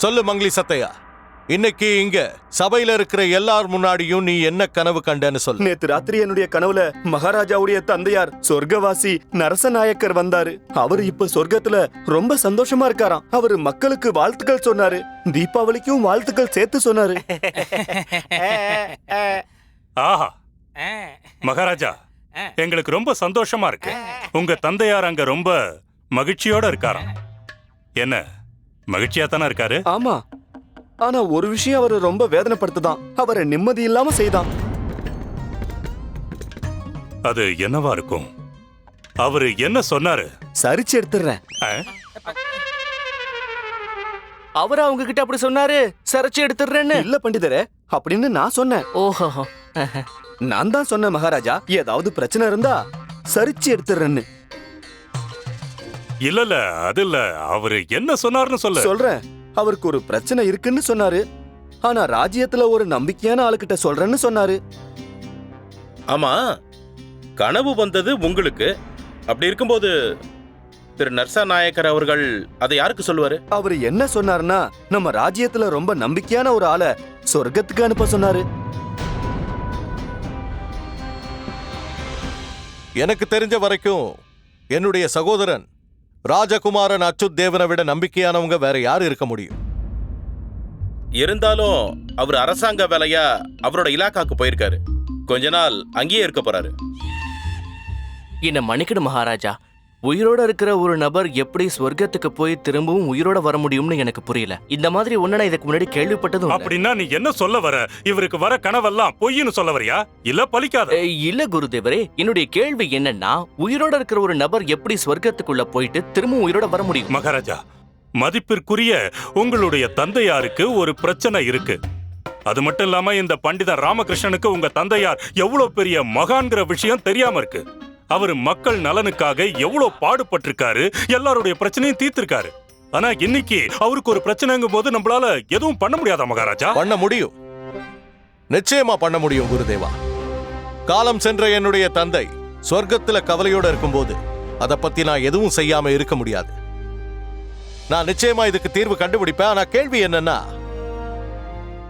சொல்லு மங்களி சத்தையா இன்னைக்கு இங்க சபையில இருக்கிற எல்லார் முன்னாடியும் நீ என்ன கனவு கண்டன்னு சொல்லு. நேத்து ராத்திரி என்னுடைய கனவுல மகாராஜாவுடைய தந்தையார் சொர்க்கவாசி நரசநாயக்கர் வந்தாரு. அவரு இப்ப சொர்க்கத்துல ரொம்ப சந்தோஷமா இருக்காராம். அவரு மக்களுக்கு வாழ்த்துக்கள் சொன்னாரு. தீபாவளிக்கும் வாழ்த்துக்கள் சேர்த்து சொன்னாரு. ஆஹா. மகாராஜா எங்களுக்கு ரொம்ப சந்தோஷமா இருக்கு. உங்க தந்தையார் அங்க ரொம்ப மகிழ்ச்சியோட இருக்காராம். என்ன? மகிழ்ச்சியா தானே இருக்காரு? ஆமா. ஆனா ஒரு விஷயம் அவரை ரொம்ப வேதனைப்படுத்துதான். அவரை நிம்மதி இல்லாம செய்தான். அது என்னவா இருக்கும்? அவரு என்ன சொன்னாரு? சரிச்சு எடுத்துடுறேன். ஆ? அவர் அவங்க கிட்ட அப்படி சொன்னாரு சரைச்சு எடுத்துடுறேன்னு. இல்ல பண்டிதரே அப்படின்னு நான் சொன்னேன். ஓஹோ. நான் தான் சொன்னேன் மகாராஜா ஏதாவது பிரச்சனை இருந்தா சரிச்சு எடுத்துடுறேன்னு. இல்ல இல்ல அது இல்ல அவரு என்ன சொன்னாருன்னு சொல்லு. சொல்றேன். அவருக்கு ஒரு பிரச்சனை இருக்குன்னு சொன்னாரு. ஆனா ராஜ்யத்துல ஒரு நம்பிக்கையான ஆளுகிட்ட சொல்றேன்னு சொன்னாரு. ஆமா. கனவு வந்தது உங்களுக்கு. அப்படி இருக்கும்போது திரு நர்சா நாயக்கர் அவர்கள் அதை யாருக்கு சொல்லுவாரு? அவர் என்ன சொன்னாருன்னா நம்ம ராஜ்யத்துல ரொம்ப நம்பிக்கையான ஒரு ஆளை சொர்க்கத்துக்கு அனுப்ப சொன்னாரு. எனக்கு தெரிஞ்ச வரைக்கும் என்னுடைய சகோதரன் ராஜகுமாரன் அச்சுத் தேவனை விட நம்பிக்கையானவங்க வேற யார் இருக்க முடியும்? இருந்தாலும் அவர் அரசாங்க வேலையா அவரோட இலாக்காக்கு போயிருக்காரு. கொஞ்ச நாள் அங்கேயே இருக்க போறாரு. என்ன மன்னிக்கணும் மகாராஜா. உயிரோட இருக்கிற ஒரு நபர் எப்படி சொர்க்கத்துக்கு போய் திரும்பவும் உயிரோட வர முடியும்னு எனக்கு புரியல. இந்த மாதிரி ஒண்ணு இதுக்கு முன்னாடி கேள்விப்பட்டதும். அப்படின்னா நீ என்ன சொல்ல வர? இவருக்கு வர கனவெல்லாம் பொய்ன்னு சொல்ல வரியா? இல்ல பலிக்காத இல்ல குருதேவரே என்னுடைய கேள்வி என்னன்னா உயிரோட இருக்கிற ஒரு நபர் எப்படி சொர்க்கத்துக்குள்ள போயிட்டு திரும்பவும் உயிரோட வர முடியும்? மகாராஜா மதிப்பிற்குரிய உங்களுடைய தந்தையாருக்கு ஒரு பிரச்சனை இருக்கு. அது மட்டும் இல்லாம இந்த பண்டிதர் ராமகிருஷ்ணனுக்கு உங்க தந்தையார் எவ்வளவு பெரிய மகான்கிற விஷயம் தெரியாம இருக்கு. அவர் மக்கள் நலனுக்காக எவ்வளவு பாடுபட்டிருக்காரு எல்லாருடைய பிரச்சனையும் தீர்த்திருக்காரு. ஆனா இன்னைக்கு அவருக்கு ஒரு பிரச்சனைங்கும் போது நம்மளால எதுவும் பண்ண முடியாதா மகாராஜா? பண்ண முடியும். நிச்சயமா பண்ண முடியும் குருதேவா. காலம் சென்ற என்னுடைய தந்தை சொர்க்கத்துல கவலையோட இருக்கும்போது அதை பத்தி நான் எதுவும் செய்யாம இருக்க முடியாது. நான் நிச்சயமா இதுக்கு தீர்வு கண்டுபிடிப்பேன். ஆனா கேள்வி என்னன்னா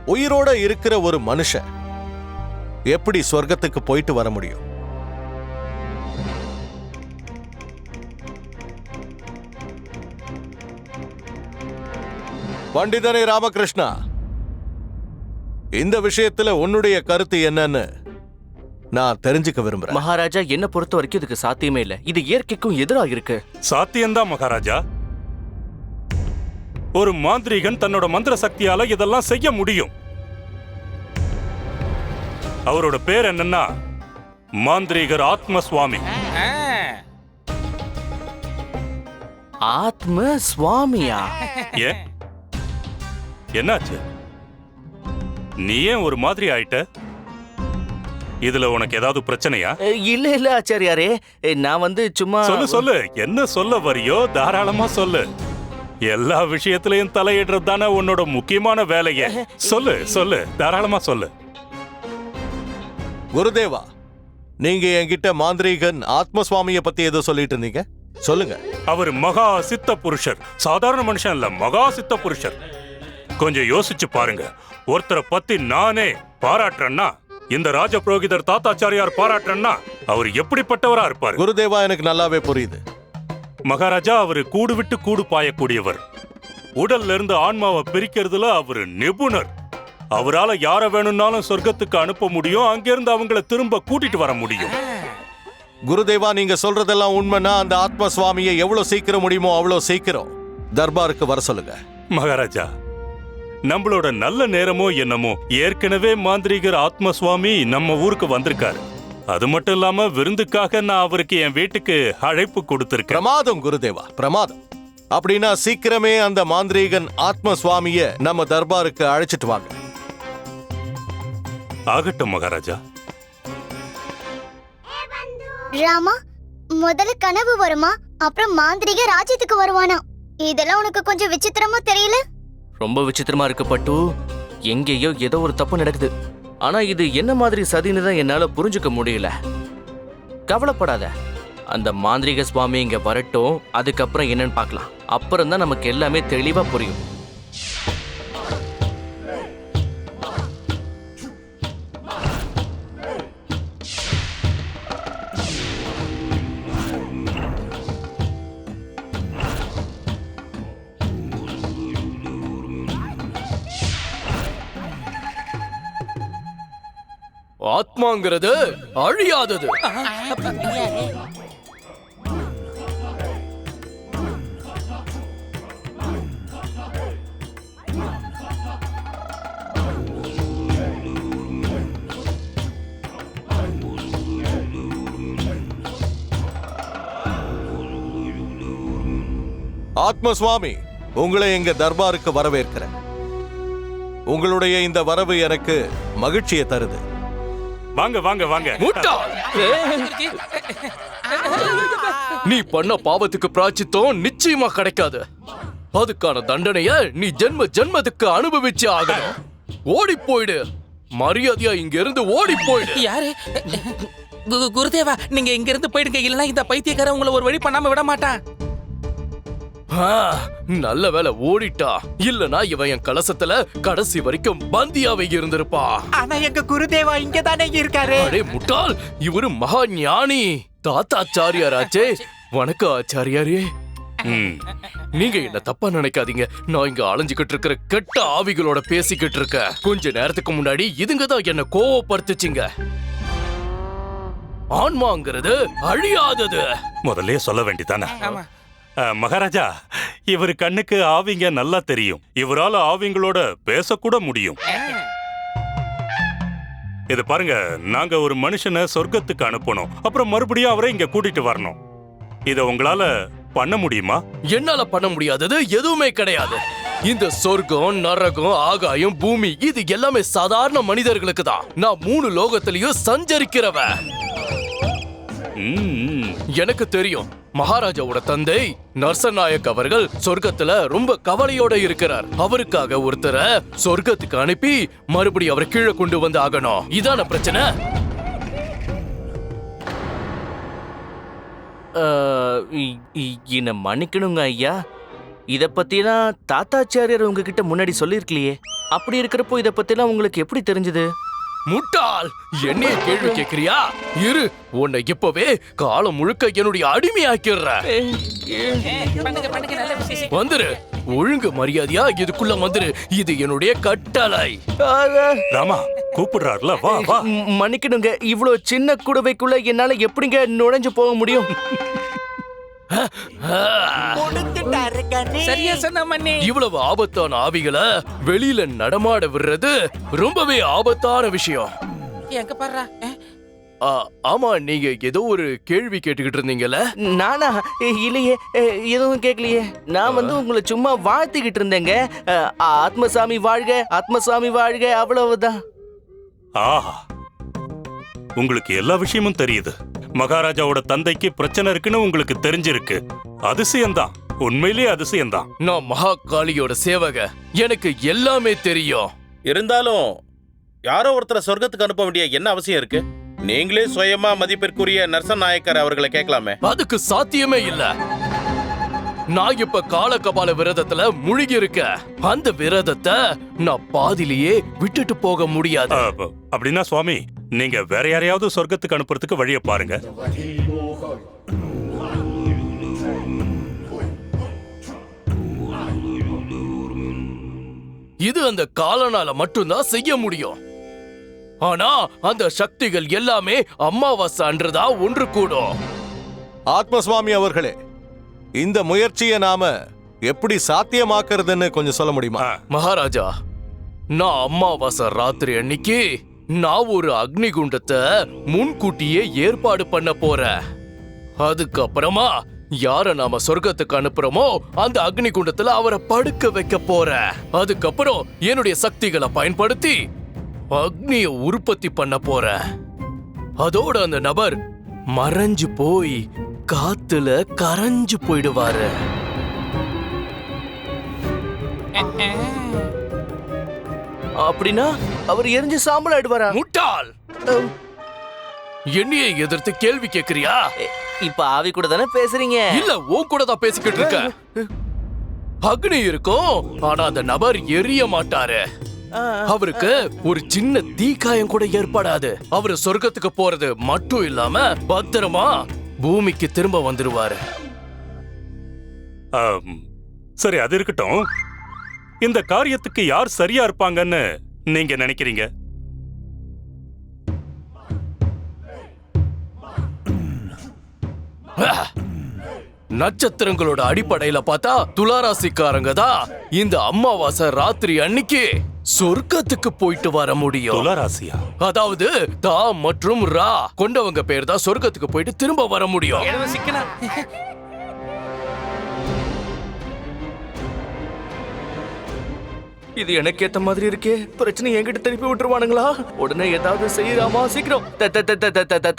உயிரோட இருக்கிற ஒரு மனுஷன் எப்படி சொர்க்கத்துக்கு போயிட்டு வர முடியும்? பண்டிதனே ராமகிருஷ்ணா இந்த விஷயத்துல உன்னுடைய கருத்து என்னன்னு நான் தெரிஞ்சுக்க விரும்புறேன். மகாராஜா என்ன பொறுத்த வரைக்கும் இதுக்கு சாத்தியமே இல்ல. இது இயற்கைக்கும் எதிரா இருக்கு. சாத்தியம்தான் மகாராஜா. ஒரு மாந்திரீகன் தன்னோட மந்திர சக்தியால இதெல்லாம் செய்ய முடியும். அவரோட பேர் என்னன்னா மாந்திரீகர் ஆத்ம சுவாமி ஆத்ம சுவாமியா ஏன்? என்னாச்சு? நீ ஏன் ஒரு மாதிரி ஆயிட்ட? இதுல உனக்கு ஏதாவது பிரச்சனையா? இல்ல இல்ல ஆச்சாரியாரே. நான் வந்து சும்மா சொல்லு சொல்லு. என்ன சொல்ல வரியோ தாராளமா சொல்லு. எல்லா விஷயத்திலையும் தலையிடுறது தானே உன்னோட முக்கியமான வேலையே. சொல்லு சொல்லு. தாராளமா சொல்லு. குருதேவா நீங்க என்கிட்ட மாந்திரீகன் ஆத்மசுவாமிய பத்தி ஏதோ சொல்லிட்டு இருந்தீங்க? சொல்லுங்க. அவர் மகா சித்த புருஷர். சாதாரண மனுஷன் இல்ல மகா சித்த புருஷர். கொஞ்சம் யோசிச்சு பாருங்க. ஒருத்தரை பத்தி நானே பாராட்டுறேன்னா இந்த ராஜ புரோகிதர் தாத்தாச்சாரியார் பாராட்டுறேன்னா அவர் எப்படிப்பட்டவரா இருப்பாரு? குருதேவா எனக்கு நல்லாவே புரியுது. மகாராஜா அவரு கூடு விட்டு கூடு பாயக்கூடியவர். உடல்ல இருந்து ஆன்மாவை பிரிக்கிறதுல அவரு நிபுணர். அவரால யார வேணும்னாலும் சொர்க்கத்துக்கு அனுப்ப முடியும் அங்கிருந்து அவங்கள திரும்ப கூட்டிட்டு வர முடியும். குருதேவா நீங்க சொல்றதெல்லாம் உண்மைன்னா அந்த ஆத்ம சுவாமியை எவ்வளவு சீக்கிரம் முடியுமோ அவ்வளவு சீக்கிரம் தர்பாருக்கு வர சொல்லுங்க. மகாராஜா நம்மளோட நல்ல நேரமோ என்னமோ ஏற்கனவே மாந்திரிகர் ஆத்ம சுவாமி நம்ம ஊருக்கு வந்திருக்காரு. அது மட்டும் இல்லாம விருந்துக்காக நான் அவருக்கு என் வீட்டுக்கு அழைப்பு கொடுத்திருக்கேன். பிரமாதம் குருதேவா பிரமாதம். அப்படின்னா சீக்கிரமே அந்த மாந்திரீகன் ஆத்ம சுவாமிய நம்ம தர்பாருக்கு அழைச்சிட்டு வாங்க. ஆகட்டும் மகாராஜா. ராமா முதல்ல கனவு வருமா? அப்புறம் மாந்திரிக ராஜ்யத்துக்கு வருவானா? இதெல்லாம் உனக்கு கொஞ்சம் விசித்திரமா தெரியல? ரொம்ப விசித்திரமா இருக்கு பட்டு. எங்கேயோ ஏதோ ஒரு தப்பு நடக்குது. ஆனா இது என்ன மாதிரி சதின்னு தான் என்னால புரிஞ்சுக்க முடியல. கவலைப்படாத. அந்த மாந்திரிக சுவாமி இங்க வரட்டும். அதுக்கப்புறம் என்னன்னு பார்க்கலாம். அப்புறம் தான் நமக்கு எல்லாமே தெளிவா புரியும். ஆத்மாங்கிறது அழியாதது. ஆத்ம சுவாமி உங்களை எங்க தர்பாருக்கு வரவேற்கிறேன். உங்களுடைய இந்த வரவு எனக்கு மகிழ்ச்சியை தருது. வாங்க வாங்க வாங்க. முட்டாள் நீ பண்ண பாவத்துக்கு பிராச்சித்தம் நிச்சயமா கிடைக்காது. அதுக்கான தண்டனைய நீ ஜென்ம ஜென்மத்துக்கு அனுபவிச்சு ஆகணும். ஓடி போயிடு. மரியாதையா இங்க இருந்து ஓடி போயிடு. யாரு? குருதேவா நீங்க இங்க இருந்து போயிடுங்க. இல்லனா இந்த பைத்தியக்காரன் உங்களை ஒரு வழி பண்ணாம விட மாட்டான். நல்ல வேலை ஓடிட்டா. இல்லனா இவன் என் கலசத்துல கடைசி வரைக்கும் பந்தியாவே இருந்திருப்பா. ஆனா எங்க குருதேவா இங்க தானே இருக்காரு? அடே முட்டாள் இவரு மகா ஞானி. தாத்தாச்சாரியாராச்சே வணக்கம் ஆச்சாரியாரே. ம். நீங்க என்ன தப்பா நினைக்காதீங்க. நான் இங்க அலைஞ்சுகிட்டு இருக்கிற கெட்ட ஆவிகளோட பேசிக்கிட்டு இருக்கேன். கொஞ்ச நேரத்துக்கு முன்னாடி இதுங்க தான் என்ன கோவப்படுத்துச்சுங்க. ஆன்மாங்கிறது அழியாதது. முதல்லயே சொல்ல வேண்டியதானே மகாராஜா இவர் கண்ணுக்கு ஆவிங்க நல்லா தெரியும். இவரால ஆவிங்களோட பேசக்கூட முடியும். இது பாருங்க நாங்க ஒரு மனுஷனை சொர்க்கத்துக்கு அனுப்பணும் அப்புறம் மறுபடியும் அவரை இங்க கூட்டிட்டு வரணும். இத உங்களால பண்ண முடியுமா? என்னால பண்ண முடியாதது எதுவுமே கிடையாது. இந்த சொர்க்கம் நரகம் ஆகாயம் பூமி இது எல்லாமே சாதாரண மனிதர்களுக்கு தான். நான் மூணு லோகத்திலயும் சஞ்சரிக்கிறவன். எனக்கு தெரியும் மகாராஜாவோட தந்தை நர்சநாயக் அவர்கள் சொர்க்கத்துல ரொம்ப கவலையோட இருக்கிறார். அவருக்காக ஒருத்தரை சொர்க்கத்துக்கு அனுப்பி மறுபடியும் அவரை கீழே கொண்டு வந்து ஆகணும். இதான பிரச்சனை? என்ன என்னை மன்னிக்கணுங்க ஐயா? இத பத்திலாம் தாத்தாச்சாரியார் உங்ககிட்ட முன்னாடி சொல்லியிருக்கலையே. அப்படி இருக்கிறப்போ இத பத்திலாம் உங்களுக்கு எப்படி தெரிஞ்சது? முட்டாள்! என்னைய கேள்வி கேக்குறியா இரு உன்னை இப்பவே காலம் முழுக்க என்னுடைய விசேஷம். வந்துரு. ஒழுங்கு மரியாதையா இதுக்குள்ள வந்துரு. இது என்னுடைய கட்டளை. ராமா கூப்பிடுறாருல வா வா. மன்னிக்கணுங்க இவ்வளோ சின்ன குடுவைக்குள்ள என்னால எப்படிங்க நுழைஞ்சு போக முடியும்? சரியா சொன்ன மண்ணே இவ்வளவு ஆபத்தான ஆவிகளை வெளியில நடமாட விடுறது ரொம்பவே ஆபத்தான விஷயம். எங்க பாடுறா ஆமா நீங்க ஏதோ ஒரு கேள்வி கேட்டுக்கிட்டு இருந்தீங்கல்ல? நானா? இல்லையே எதுவும் கேட்கலையே. நான் வந்து உங்களை சும்மா வாழ்த்துக்கிட்டு இருந்தேங்க. ஆத்மசாமி வாழ்க ஆத்மசாமி வாழ்க அவ்வளவுதான். ஆஹா. உங்களுக்கு எல்லா விஷயமும் தெரியுது. மகாராஜாவோட தந்தைக்கு பிரச்சனை இருக்குன்னு உங்களுக்கு தெரிஞ்சிருக்கு. அதிசயம்தான். உண்மையிலேயே அதிசயம்தான். நான் மகாகாளியோட சேவக. எனக்கு எல்லாமே தெரியும். இருந்தாலும் யாரோ ஒருத்தரை சொர்க்கத்துக்கு அனுப்ப வேண்டிய என்ன அவசியம் இருக்கு? நீங்களே சுயமா மதிப்பிற்குரிய நர்சன் நாயக்கர் அவர்களை கேட்கலாமே. அதுக்கு சாத்தியமே இல்ல. நான் இப்ப காலகபால விரதத்துல முழுகி இருக்க அந்த விரதத்தை நான் பாதியிலேயே விட்டுட்டு போக முடியாது. அ, அப்படின்னா சுவாமி நீங்க வேற யாரையாவது சொர்க்கத்துக்கு அனுப்புறதுக்கு வழியை பாருங்க. இது அந்த காலனால மட்டும்தான் செய்ய முடியும். ஆனா அந்த சக்திகள் எல்லாமே அமாவாசை அன்றுதான் ஒன்று கூடும். ஆத்மசுவாமி அவர்களே இந்த முயற்சியை நாம எப்படி சாத்தியமாக்குறதுன்னு கொஞ்சம் சொல்ல முடியுமா? மகாராஜா நான் அமாவாசை ராத்திரி அன்னைக்கு நான் ஒரு அக்னிகுண்டத்தை முன்கூட்டியே ஏற்பாடு பண்ண போறேன். அதுக்கப்புறமா யார நாம சொர்க்கத்துக்கு அனுப்புறோமோ அந்த அக்னி குண்டத்துல அவரை படுக்க வைக்க போற அதுக்கப்புறம் என்னுடைய சக்திகளை பயன்படுத்தி அக்னிய உற்பத்தி பண்ண போற அதோட அந்த நபர் மறைஞ்சு போய் காத்துல கரைஞ்சு போயிடுவாரு. அப்படின்னா அவர் எரிஞ்சு சாம்பல் ஆயிடுவாரா? முட்டாள்! என்னைய எதிர்த்து கேள்வி கேக்குறியா? இப்ப ஆவி கூட தானே பேசுறீங்க? இல்ல உன் கூட தான் பேசிக்கிட்டு இருக்க. அக்னி இருக்கும் ஆனா அந்த நபர் எரிய மாட்டாரு. அவருக்கு ஒரு சின்ன தீக்காயம் கூட ஏற்படாது. அவரு சொர்க்கத்துக்கு போறது மட்டும் இல்லாம பத்திரமா பூமிக்கு திரும்ப வந்துருவாரு. ஆம். சரி அது இருக்கட்டும். இந்த காரியத்துக்கு யார் சரியா இருப்பாங்கன்னு நீங்க நினைக்கிறீங்க? நட்சத்திரங்களோட அடிப்படையில பார்த்தா துளாராசிக்காரங்க தான் இந்த அமாவாசை ராத்திரி அன்னைக்கு சொர்க்கத்துக்கு போயிட்டு வர முடியும். துளராசியா? அதாவது தா மற்றும் ரா கொண்டவங்க பேர் தான் சொர்க்கத்துக்கு போயிட்டு திரும்ப வர முடியும். இது எனக்கு ஏத்த மாதிரி இருக்கே. பிரச்சனை என்கிட்ட திருப்பி விட்டுருவானுங்களா? உடனே ஏதாவது செய்யலாமா? சீக்கிரம்.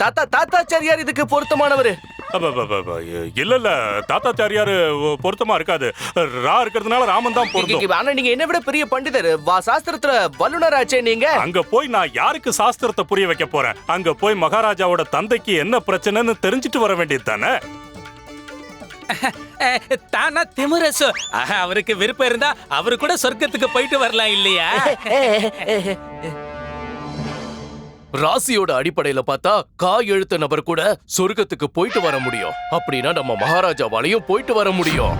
தாத்தா தாத்தாச்சாரியார் இதுக்கு பொருத்தமானவரு. இல்ல இல்ல தாத்தாச்சாரியாரு பொருத்தமா இருக்காது. ரா இருக்கிறதுனால ராமன் தான் பொருந்தும். ஆனா நீங்க என்ன விட பெரிய பண்டிதர். வா சாஸ்திரத்துல வல்லுனராச்சே நீங்க. அங்க போய் நான் யாருக்கு சாஸ்திரத்தை புரிய வைக்க போறேன்? அங்க போய் மகாராஜாவோட தந்தைக்கு என்ன பிரச்சனைன்னு தெரிஞ்சுட்டு வர வேண்டியது தானே? தானா திமுரசு அவருக்கு விருப்பம் இருந்தா அவரு கூட சொர்க்கத்துக்கு போயிட்டு வரலாம் இல்லையா? ராசியோட அடிப்படையில பார்த்தா கா எழுத்த நபர் கூட சொர்க்கத்துக்கு போயிட்டு வர முடியும். அப்படின்னா நம்ம மகாராஜாவாலையும் போயிட்டு வர முடியும்.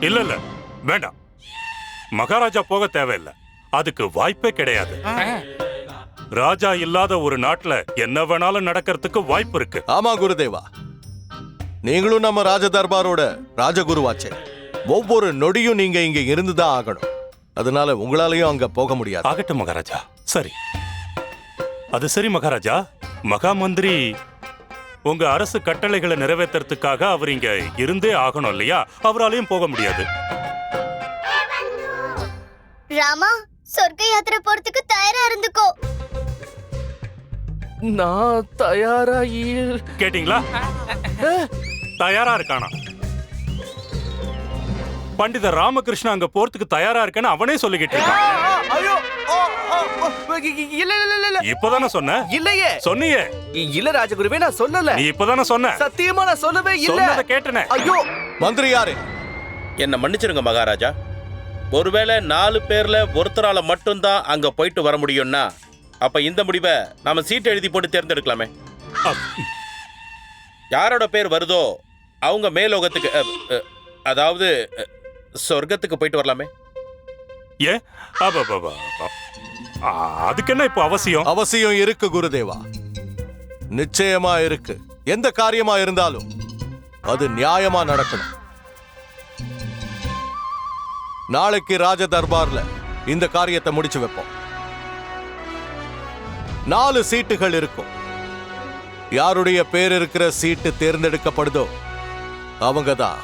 இல்ல இல்ல. வேண்டாம். மகாராஜா போக தேவையில்லை. அதுக்கு வாய்ப்பே கிடையாது. ராஜா இல்லாத ஒரு நாட்டுல என்ன வேணாலும் நடக்கிறதுக்கு வாய்ப்பு இருக்கு. ஆமா குருதேவா. நீங்களும் நம்ம ராஜ தர்பாரோட ராஜகுருவாச்சே. ஒவ்வொரு நொடியும் நீங்க இங்க இருந்துதான் ஆகணும். அதனால உங்களாலையும் அங்க போக முடியாது. ஆகட்டும் மகாராஜா. சரி. அது சரி மகாராஜா. மகா மந்திரி உங்க அரசு கட்டளைகளை நிறைவேற்றுறதுக்காக அவர் இங்க இருந்தே ஆகணும் இல்லையா? அவராலையும் போக முடியாது. ராமா சொர்க்க யாத்திரை போறதுக்கு தயாரா இருந்துக்கோ. நான் தயாரா இல்- கேட்டிங்களா தயாரா இருக்கானா? பண்டிதர் ராமகிருஷ்ணன் அங்க போறதுக்கு தயாரா இருக்கேன்னு அவனே சொல்லிக்கிட்டு இருக்கான். ஐயோ ஓ, ஓ, ஓ, இல்ல இல்ல இல்ல இல்ல. இப்பதானே சொன்ன? இல்லையே. சொன்னியே. இல்ல ராஜகுருவே நான் சொல்லல. நீ இப்பதானே சொன்ன? சத்தியமா நான் சொல்லவே இல்ல. சொன்னதை கேட்டனே. ஐயோ. மந்திரி யாரு? என்ன மன்னிச்சிருங்க மகாராஜா. ஒருவேளை நாலு பேர்ல ஒருத்தரால மட்டும்தான் அங்க போயிட்டு வர முடியும்னா அப்ப இந்த முடிவை நாம சீட் எழுதி போட்டு தேர்ந்தெடுக்கலாமே. யாரோட பேர் வருதோ அவங்க மேலோகத்துக்கு அதாவது சொர்க்கத்துக்கு போயிட்டு வரலாமே. ஏன் அதுக்கு என்ன இப்போ அவசியம்? அவசியம் இருக்கு குருதேவா. நிச்சயமா இருக்கு. எந்த காரியமா இருந்தாலும் அது நியாயமா நடக்கணும். நாளைக்கு ராஜ தர்பார்ல இந்த காரியத்தை முடிச்சு வைப்போம். நாலு சீட்டுகள் இருக்கும். யாருடைய பேர் இருக்கிற சீட்டு தேர்ந்தெடுக்கப்படுதோ அவங்க தான்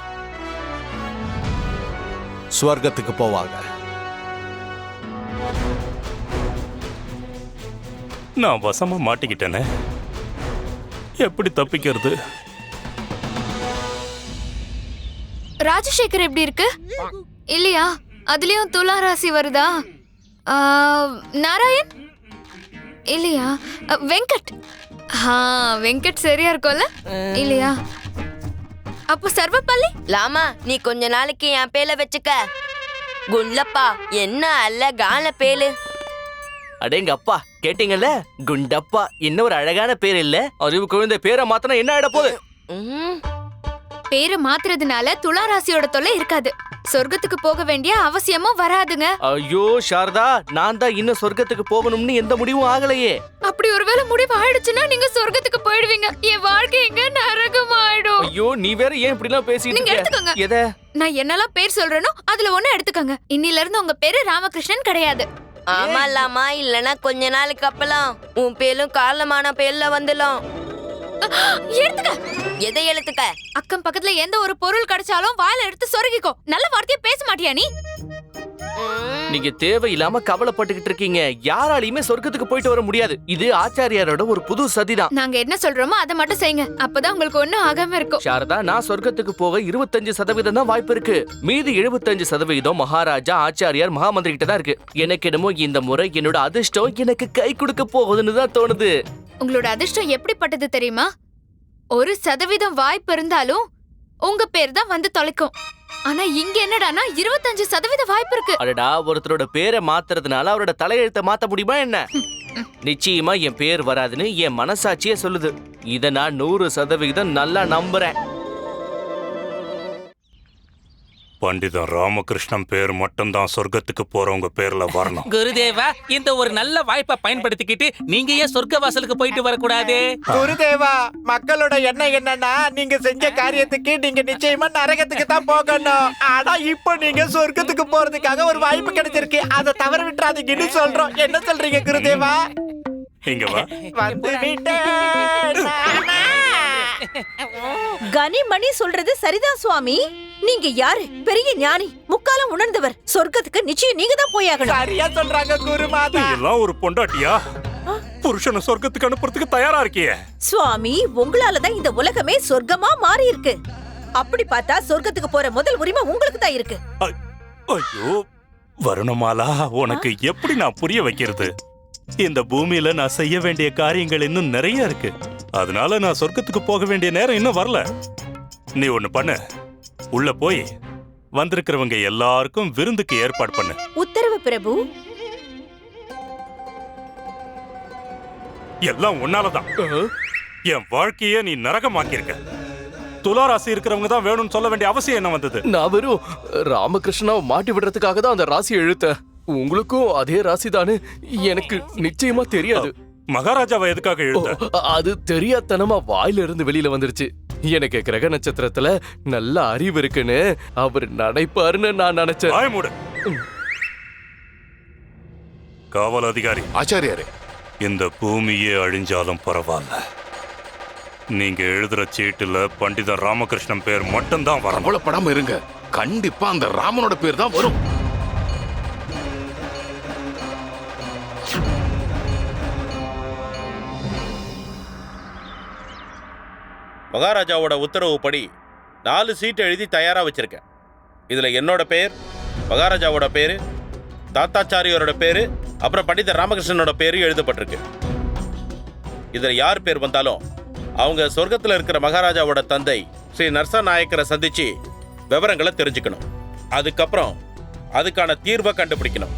ஸ்வர்க்கத்துக்கு போவாங்க. நான் வசமா மாட்டிக்கிட்டேனே. எப்படி தப்பிக்கிறது? ராஜசேகர் எப்படி இருக்கு? இல்லையா? அதுலயும் துலா ராசி வருதா நாராயண்? இல்லையா? வெங்கட். ஆ வெங்கட் சரியா இருக்கும்ல இல்லையா? அப்போ சர்வப்பள்ளி? லாமா நீ கொஞ்ச நாளைக்கு என் பேல வச்சுக்க. குல்லப்பா என்ன அழகான பேலு. அடேங்க அப்பா கேட்டீங்கல்ல? குண்டப்பா இன்னும் ஒரு அழகான பேர் இல்ல? அறிவு குழந்தை பேரை மாத்தினா என்ன ஆயிட போகுது ம், பேரை மாத்துறதுனால துலா ராசியோட தொல்லை இருக்காது. சொர்க்கத்துக்கு போக வேண்டிய அவசியமும் வராதுங்க. ஐயோ சாரதா நான் தான் இன்னும் சொர்க்கத்துக்கு போகணும்னு எந்த முடிவும் ஆகலையே. அப்படி ஒருவேளை முடிவு ஆயிடுச்சுன்னா நீங்க சொர்க்கத்துக்கு போயிடுவீங்க. என் வாழ்க்கை எங்க நரகமாயிடும். ஐயோ நீ வேற ஏன் இப்படி எல்லாம் பேசிட்டு நீங்க எடுத்துக்கோங்க. எதை? நான் என்னெல்லாம் பேர் சொல்றேனோ அதுல ஒண்ணு எடுத்துக்கங்க. இன்னில இருந்து உங்க பேரு ராமகிருஷ்ணன் கிடையாது. ஆமா லாமா இல்லனா கொஞ்ச நாளுக்கு அப்பலாம் உன் பேலும் காரணமான பேர்ல வந்துடும். எடுத்துக்க. எதை எழுத்துக்க அக்கம் பக்கத்துல எந்த ஒரு பொருள் கிடைச்சாலும் வாயில எடுத்து சொருகிக்கோ. நல்ல வார்த்தையா பேச மாட்டியா நீ? ம், நீங்க தேவையில்லாம கவலைப்பட்டுக்கிட்டு இருக்கீங்க. யாராலையுமே சொர்க்கத்துக்கு போயிட்டு வர முடியாது. இது ஆச்சாரியாரோட ஒரு புது சதிதான் நாங்க என்ன சொல்றோமோ அதை மட்டும் செய்யுங்க. அப்பதான் உங்களுக்கு ஒண்ணும் ஆகாம இருக்கும். சாரதா நான் சொர்க்கத்துக்கு போக இருபத்தஞ்சு சதவீதம் தான் வாய்ப்பு இருக்கு. மீதி எழுபத்தஞ்சு சதவீதம் மகாராஜா ஆச்சாரியார் மகாமந்திரி கிட்ட தான் இருக்கு. எனக்கு என்னமோ இந்த முறை என்னோட அதிர்ஷ்டம் எனக்கு கை கொடுக்க போகுதுன்னு தான் தோணுது. உங்களோட அதிர்ஷ்டம் எப்படிப்பட்டது தெரியுமா? ஒரு சதவீதம் வாய்ப்பு இருந்தாலும் உங்க பேர் தான் வந்து தொலைக்கும். ஆனா இங்க என்னடானா இருபத்தஞ்சு சதவீத வாய்ப்பு இருக்கு. அடடா ஒருத்தரோட பேரை மாத்துறதுனால அவரோட தலையெழுத்தை மாத்த முடியுமா என்ன? நிச்சயமா என் பேர் வராதுன்னு என் மனசாட்சியே சொல்லுது. இத நான் நூறு சதவிகிதம் நல்லா நம்புறேன். பண்டிதன் ராமகிருஷ்ணன் பேர் மட்டும்தான் சொர்க்கத்துக்கு போறவங்க பேர்ல வரணும். குருதேவா இந்த ஒரு நல்ல வாய்ப்பை பயன்படுத்திக்கிட்டு நீங்க ஏன் சொர்க்க வாசலுக்கு போயிட்டு வரக்கூடாது? குருதேவா மக்களோட எண்ணம் என்னன்னா நீங்க செஞ்ச காரியத்துக்கு நீங்க நிச்சயமா நரகத்துக்கு தான் போகணும். ஆனா இப்போ நீங்க சொர்க்கத்துக்கு போறதுக்காக ஒரு வாய்ப்பு கிடைச்சிருக்கு. அதை தவற விட்டுறாதீங்கன்னு சொல்றோம். என்ன சொல்றீங்க குருதேவா? இங்க வா. வந்து? கனிமணி சொல்றது சரிதான் சுவாமி. நீங்க யாரு? பெரிய ஞானி முக்காலம் உணர்ந்தவர். சொர்க்கத்துக்கு நிச்சயம் நீங்க தான் போயாகணும். சரியா சொல்றாங்க குருமாதா. எல்லாம் ஒரு பொண்டாட்டியா? புருஷனை சொர்க்கத்துக்கு அனுப்புறதுக்கு தயாரா இருக்கியே. சுவாமி உங்களால தான் இந்த உலகமே சொர்க்கமா மாறி இருக்கு அப்படி பார்த்தா சொர்க்கத்துக்கு போற முதல் உரிமை உங்களுக்கு தான் இருக்கு ஐயோ வருணமாலா உனக்கு எப்படி நான் புரிய வைக்கிறது? இந்த பூமியில நான் செய்ய வேண்டிய காரியங்கள் இன்னும் நிறைய இருக்கு. அதனால நான் சொர்க்கத்துக்கு போக வேண்டிய நேரம் இன்னும் வரல. நீ ஒண்ணு பண்ணு. உள்ள போய் வந்திருக்கிறவங்க எல்லாருக்கும் விருந்துக்கு ஏற்பாடு பண்ணு. உத்தரவு பிரபு. எல்லாம் உன்னாலதான். என் வாழ்க்கையே நீ நரகமாக்கியிருக்க. துளாராசி இருக்கிறவங்க தான் வேணும்னு சொல்ல வேண்டிய அவசியம் என்ன வந்தது? நான் வெறும் ராமகிருஷ்ணாவை மாட்டி விடுறதுக்காக தான் அந்த ராசியை இழுத்தேன். உங்களுக்கும் அதே ராசி தானே எனக்கு நிச்சயமா தெரியாது. மகாராஜாவை எதுக்காக எழுத? அது தெரியாதனமா வாயில இருந்து வெளியில வந்துருச்சு. எனக்கு கிரக நட்சத்திரத்துல நல்ல அறிவு இருக்குன்னு அவர் நினைப்பாருன்னு நான் நினைச்சேன். காவல் அதிகாரி. ஆச்சாரியாரே. இந்த பூமியே அழிஞ்சாலும் பரவாயில்ல நீங்க எழுதுற சீட்டுல பண்டிதர் ராமகிருஷ்ணன் பேர் மட்டும்தான் வரணும். கவலைப்படாம இருங்க. கண்டிப்பா அந்த ராமனோட பேர் தான் வரும். மகாராஜாவோட உத்தரவுப்படி நாலு சீட்டு எழுதி தயாராக வச்சுருக்கேன். இதில் என்னோட பேர் மகாராஜாவோட பேர் தாத்தாச்சாரியோரோட பேர் அப்புறம் பண்டித ராமகிருஷ்ணனோட பேரும் எழுதப்பட்டிருக்கு. இதில் யார் பேர் வந்தாலும் அவங்க சொர்க்கத்தில் இருக்கிற மகாராஜாவோட தந்தை ஸ்ரீ நர்சா நாயக்கரை சந்தித்து விவரங்களை தெரிஞ்சுக்கணும். அதுக்கப்புறம் அதுக்கான தீர்வை கண்டுபிடிக்கணும்.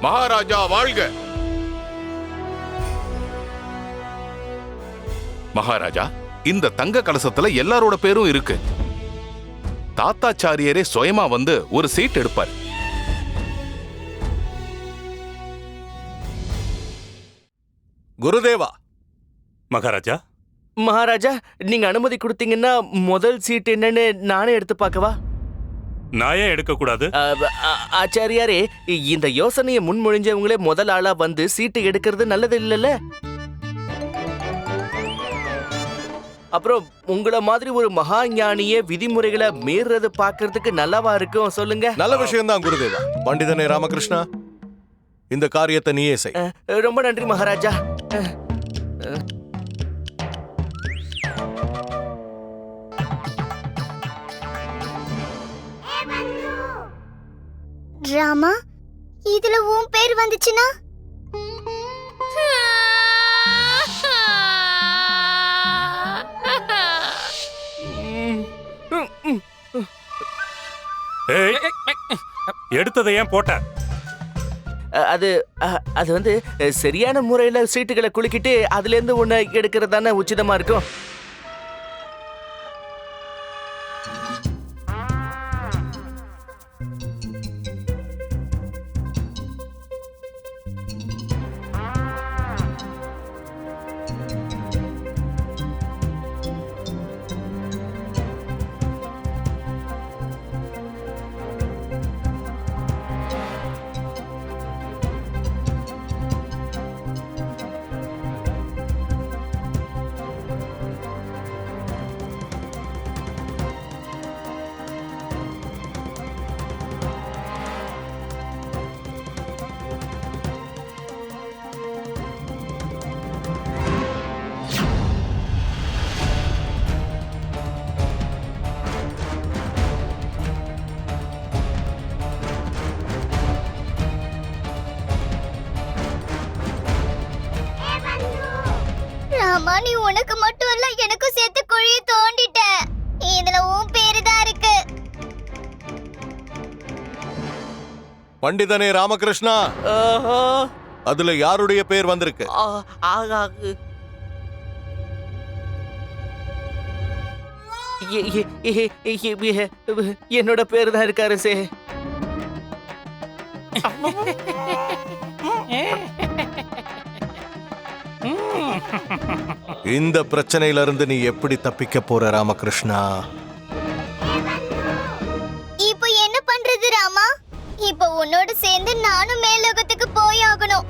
மகாராஜா வாழ்க! மகாராஜா இந்த தங்க கலசத்துல எல்லாரோட பேரும் இருக்கு. தாத்தாச்சாரியரே சுயமா வந்து ஒரு சீட் எடுப்பார். குருதேவா. மகாராஜா. மகாராஜா நீங்க அனுமதி கொடுத்தீங்கன்னா முதல் சீட் என்னன்னு நானே எடுத்து பார்க்கவா? நான் ஏன் எடுக்க கூடாது அ- அ- ஆச்சாரியாரே இந்த யோசனையை முன்மொழிஞ்சவங்களே முதல் ஆளா வந்து சீட்டு எடுக்கிறது நல்லது இல்லைல்ல? அப்புறம் உங்கள மாதிரி ஒரு மகா ஞானியே விதிமுறைகளை மீறுறது பார்க்கிறதுக்கு நல்லாவா இருக்கும்? சொல்லுங்க. நல்ல விஷயம்தான் குருதேவா. பண்டிதனே ராமகிருஷ்ணா இந்த காரியத்தை நீயே செய். ரொம்ப நன்றி மகாராஜா. ராமா இதுல உன் பேர் வந்துச்சுன்னா? ஏய் எடுத்ததை ஏன் போட்ட? அது அது வந்து சரியான முறையில் சீட்டுகளை குலுக்கிட்டு அதுலேருந்து ஒன்று எடுக்கிறது தானே உச்சிதமாக இருக்கும்? ராமா நீ உனக்கு மட்டும் இல்ல எனக்கும் சேர்த்து குழிய தோண்டிட்ட. இதுல உன் பேரு தான் இருக்கு. பண்டிதனே ராமகிருஷ்ணா. அதுல யாருடைய பேர் வந்திருக்கு? என்னோட பேர் தான் இருக்காரு சே இந்த பிரச்சனையில இருந்து நீ எப்படி தப்பிக்க போற ராமகிருஷ்ணா? இப்போ என்ன பண்றது ராமா? இப்போ உன்னோட சேர்ந்து நானும் மேலோகத்துக்கு போய் ஆகணும்.